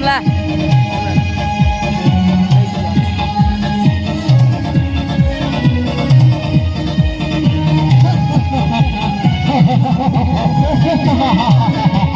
એમ લા Ha ha ha ha ha!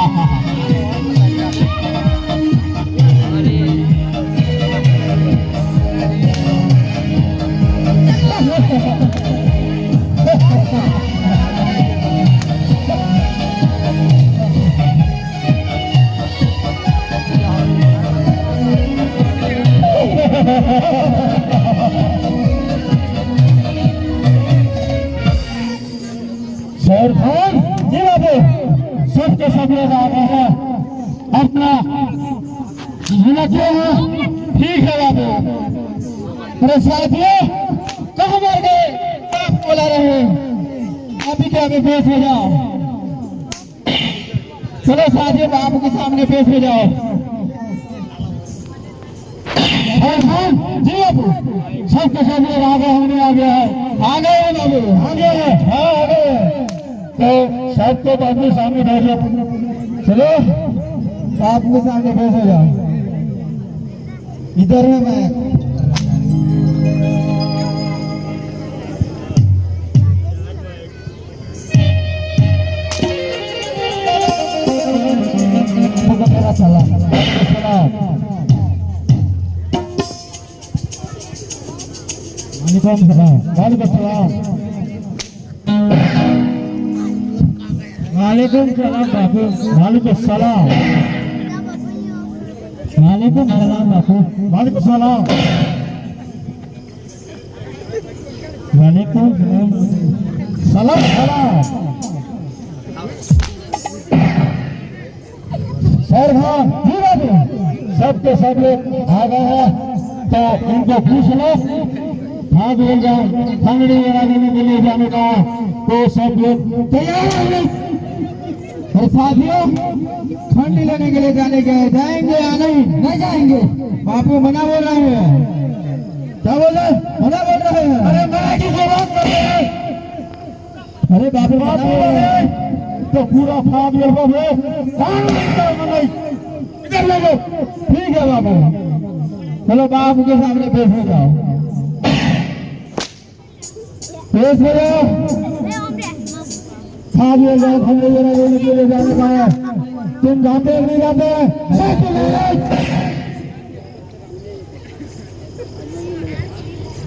बाबू सब लोग आ गए हैं। अपना क्यों ठीक है बाबू अरे साथियों, कहाँ मर गए? आप बोला रहे अभी के आगे पेश हो जाओ। चलो साथियों, बाबू के सामने पेश हो जाओ। और हम जी बाबू सब के सब लोग आ गए हमने आ गया है। आ गए हैं आ गए हैं। हाँ आ गए हैं। तो सबको बाबू सामने बैठ। जाओ चलो के सामने बैठ हो जाओ। इधर में मैं। सलाम वालेकुम सलाम वालेकुम सलाम बापू वालेकुम सलाम वालेकुम सलाम बापू वालेकुम सलाम वालेकुम सलाम सलाम सर हाँ सबके सब लोग आ गए हैं तो इनको पूछ लो हाथ बोल जाओ खंडड़ी बनाने के लिए जाने का तो सब लोग तैयार हो साथियों खंडी लेने के लिए जाने के जाएँगे या नहीं? नहीं जाएँगे। बापू मना बोल रहे हैं। क्या बोल रहे मना बोल रहे हैं। अरे मना की बात कर रहे हैं। अरे बापू मना बोल रहे हैं। तो पूरा फाग ये बाबू कौन लगता है मनाई इधर ले लो। ठीक है बाबू चलो बाबू के सामने पेश हो जाओ। पेश हो जाओ खा जाए जरा लेने के लिए जाने का है तुम जानते हो नहीं हैं तो जाओ।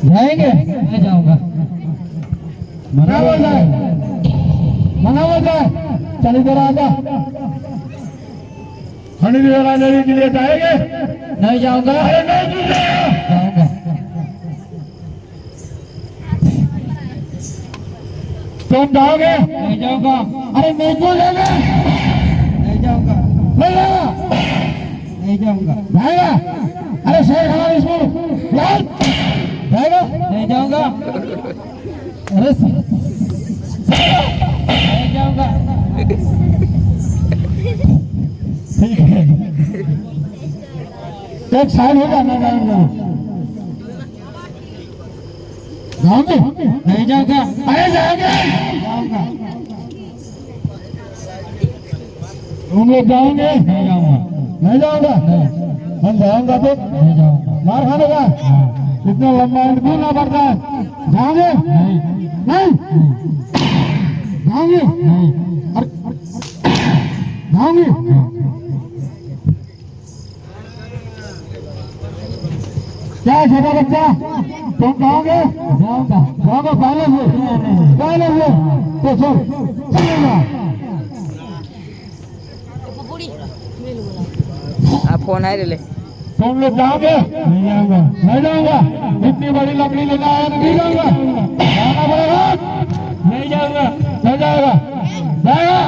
जाएँगे? मैं जाऊँगा। मना है मना बोल रहा है चल इधर आजा खंडी जरा लेने के लिए जाएँगे? नहीं जाऊँगा। अरे नहीं तुम जाओगे नहीं जाऊँगा अरे मैं क्यों लेगा नहीं जाऊँगा। नहीं जाऊँगा नहीं जाऊँगा। जाएगा? अरे शेर खान इसको यार जाएगा? नहीं जाऊँगा। अरे नहीं जाऊँगा। ठीक है। एक साइड होगा मैं जाऊँगा। जाओगे नहीं जाऊँगा अरे जाओगे जाऊँगा तुम लोग जाओगे? नहीं जाऊँगा। नहीं जाऊँगा हम जाऊँगा तो नहीं जाऊँगा। मार खाने का इतना लंबा इंटरव्यू ना पड़ता है जाओगे? नहीं। नहीं। जाओगे? नहीं। जाओगे? क्या छोटा बच्चा? तुम जाओगे जाओगे पहले से पहले से तो सर चलेगा आप फ़ोन आए ले तुम लोग जाओगे नहीं जाऊँगा। नहीं जाऊँगा। इतनी बड़ी लकड़ी लेना है नहीं जाऊँगा। जाना पड़ेगा नहीं जाऊँगा नहीं जाएगा जाएगा